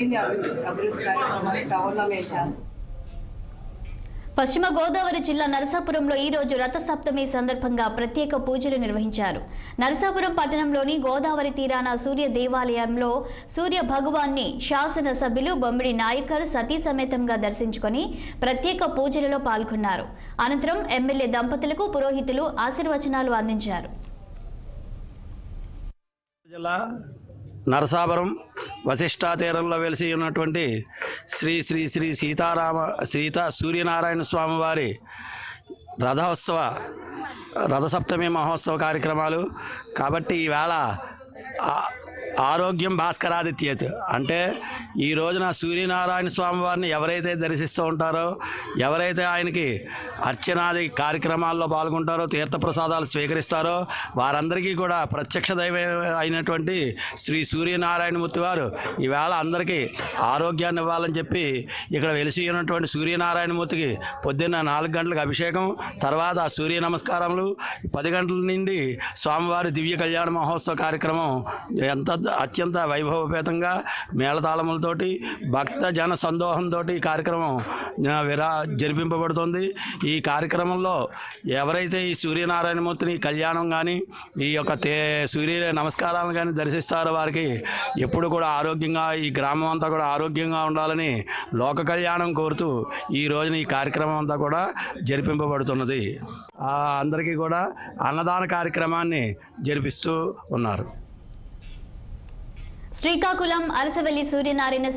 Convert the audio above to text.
అభివృద్ధి అభివృద్ధి కార్యక్రమాన్ని టౌన్లో మేము చేస్తాం. పశ్చిమ గోదావరి జిల్లా నరసాపురంలో ఈ రోజు రథసప్తమి సందర్భంగా ప్రత్యేక పూజలు నిర్వహించారు. నరసాపురం పట్టణంలోని గోదావరి తీరాన సూర్య దేవాలయంలో సూర్య భగవాన్ని శాసన సభ్యులు బొమ్మిడి నాయకర్ సతీ సమేతంగా దర్శించుకొని ప్రత్యేక పూజలలో పాల్గొన్నారు. అనంతరం ఎమ్మెల్యే దంపతులకు పురోహితులు ఆశీర్వచనాలు అందించారు. నరసాపురం వశిష్ఠా తీరంలో వెలిసి ఉన్నటువంటి శ్రీ శ్రీ శ్రీ సీతారామ సీతా సూర్యనారాయణ స్వామి వారి రథోత్సవ రథసప్తమి మహోత్సవ కార్యక్రమాలు. కాబట్టి ఈవేళ ఆరోగ్యం భాస్కరాదిత్యత్ అంటే ఈ రోజున సూర్యనారాయణ స్వామి వారిని ఎవరైతే దర్శిస్తూ ఉంటారో ఎవరైతే ఆయనకి అర్చనాది కార్యక్రమాల్లో పాల్గొంటారో తీర్థప్రసాదాలు స్వీకరిస్తారో వారందరికీ కూడా ప్రత్యక్ష దైవ అయినటువంటి శ్రీ సూర్యనారాయణమూర్తి వారు ఈవేళ అందరికీ ఆరోగ్యాన్ని ఇవ్వాలని చెప్పి ఇక్కడ వెలిసి ఉన్నటువంటి సూర్యనారాయణమూర్తికి పొద్దున్న నాలుగు గంటలకు అభిషేకం తర్వాత ఆ సూర్య నమస్కారములు పది గంటల నుండి స్వామివారి దివ్య కళ్యాణ మహోత్సవ కార్యక్రమం ఎంత అత్యంత వైభవపేతంగా మేళతాళములతోటి భక్త జన సందోహంతో ఈ కార్యక్రమం విరా జరిపింపబడుతుంది. ఈ కార్యక్రమంలో ఎవరైతే ఈ సూర్యనారాయణమూర్తిని కళ్యాణం కానీ ఈ యొక్క తే సూర్య నమస్కారాలను కానీ దర్శిస్తారో వారికి ఎప్పుడు కూడా ఆరోగ్యంగా ఈ గ్రామం అంతా కూడా ఆరోగ్యంగా ఉండాలని లోక కళ్యాణం కోరుతూ ఈ రోజున ఈ కార్యక్రమం అంతా కూడా జరిపింపబడుతున్నది. అందరికీ కూడా అన్నదాన కార్యక్రమాన్ని జరిపిస్తూ ఉన్నారు. శ్రీకాకుళం అరసవెల్లి సూర్యనారాయణ